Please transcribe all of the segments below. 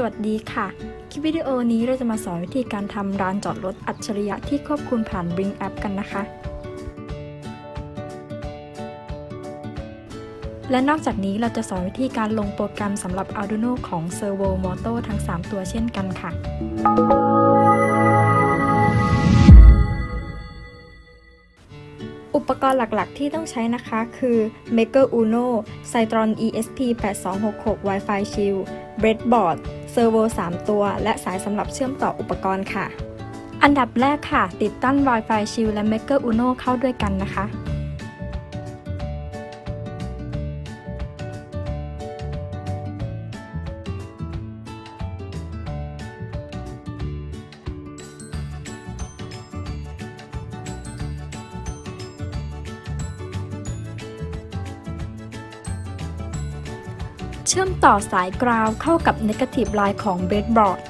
สวัสดีค่ะ คลิปวิดีโอนี้เราจะมาสอนวิธีการทำร้านจอดรถอัจฉริยะที่ควบคุมผ่าน Bring App กันนะคะ และนอกจากนี้เราจะสอนวิธีการลงโปรแกรมสำหรับ Arduino ของ Servo Moto ทั้ง 3 ตัวเช่นกันค่ะ อุปกรณ์หลักๆที่ต้องใช้นะคะคือ Maker Uno Cytron ESP 8266 Wi-Fi Shield Breadboard เซอร์โว3 ตัว และสายสำหรับเชื่อมต่ออุปกรณ์ค่ะ อันดับแรกค่ะ ติดตั้ง Wi-Fi Shield และ Maker Uno เข้าด้วยกันนะคะ เชื่อมต่อสายกราวเข้ากับ Negative Line ของ Breadboard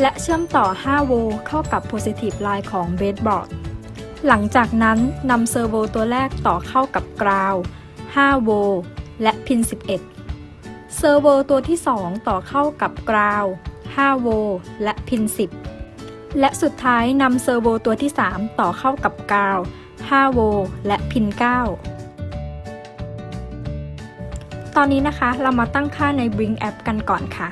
และเชื่อมต่อ 5 โวลต์เข้ากับ Positive Line ของ Breadboard หลังจากนั้นนำเซอร์โวตัวแรกต่อเข้ากับกราว 5 โวลต์และพิน 11 เซอร์โวตัวที่ 2 ต่อเข้ากับกราว 5 โวลต์และพิน 10 และสุดท้ายนำเซอร์โวตัวที่ 3 ต่อเข้ากับกราว 5 โวลต์และพิน 9 ตอนนี้นะคะเรามาตั้งค่าใน Bring App กันก่อนค่ะ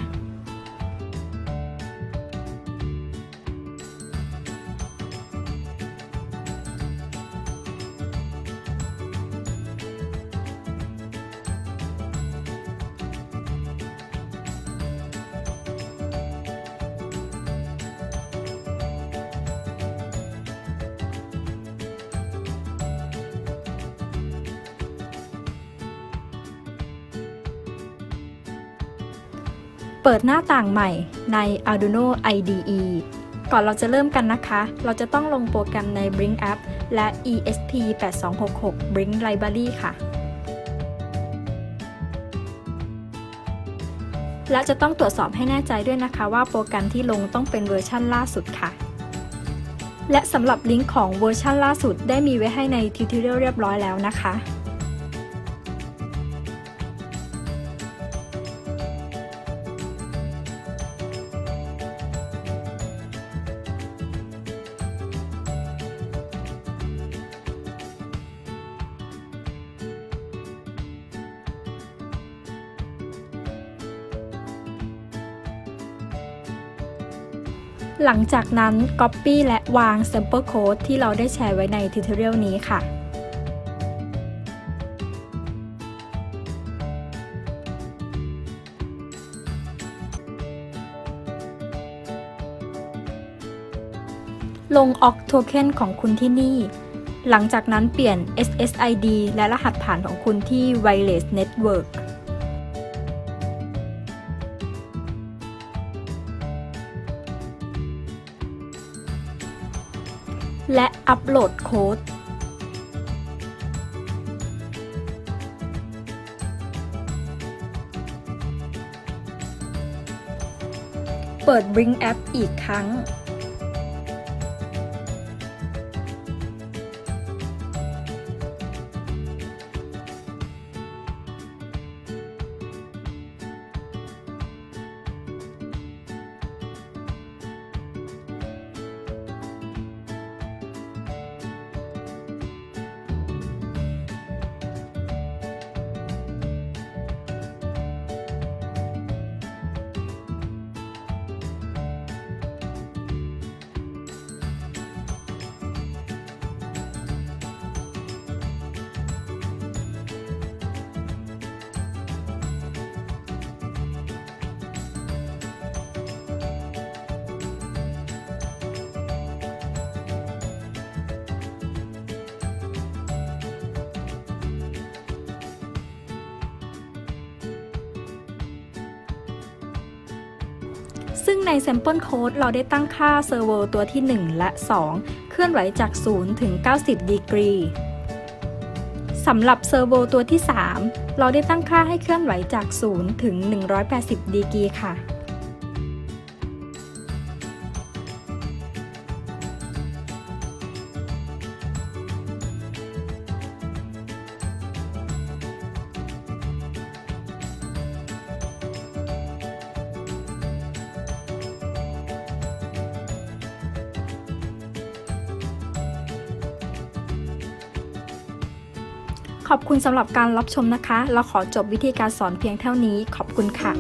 เปิดหน้าต่างใหม่ใน Arduino IDE ก่อนเราจะเริ่มกันนะคะ เราจะต้องลงโปรแกรมใน Bring App และ ESP8266 Bring Library ค่ะ และจะต้องตรวจสอบให้แน่ใจด้วยนะคะว่าโปรแกรมที่ลงต้องเป็นเวอร์ชั่นล่าสุดค่ะ และสำหรับลิงก์ของเวอร์ชั่นล่าสุดได้มีไว้ให้ในทิวทอเรียลเรียบร้อยแล้วนะคะ หลังจากนั้น Copy และวาง Sample Code ที่เราได้แชร์ไว้ใน Tutorial นี้ค่ะ ลง Oct Token ของคุณที่นี่ หลังจากนั้นเปลี่ยน SSID และรหัสผ่านของคุณที่ Wireless Network และอัปโหลดโค้ดเปิด Bring App อีกครั้ง ซึ่งใน Sample Code เราได้ตั้งค่า Servo ตัวที่ 1 และ 2 เคลื่อนไหวจาก 0 ถึง 90 ดีกรีสำหรับ Servo ตัวที่ 3 เราได้ตั้งค่าให้เคลื่อนไหวจาก 0 ถึง 180 ดีกรีค่ะ อบคุณสำหรับการรับชมนะคะ เราขอจบวิธีการสอนเพียงเท่านี้ ขอบคุณค่ะ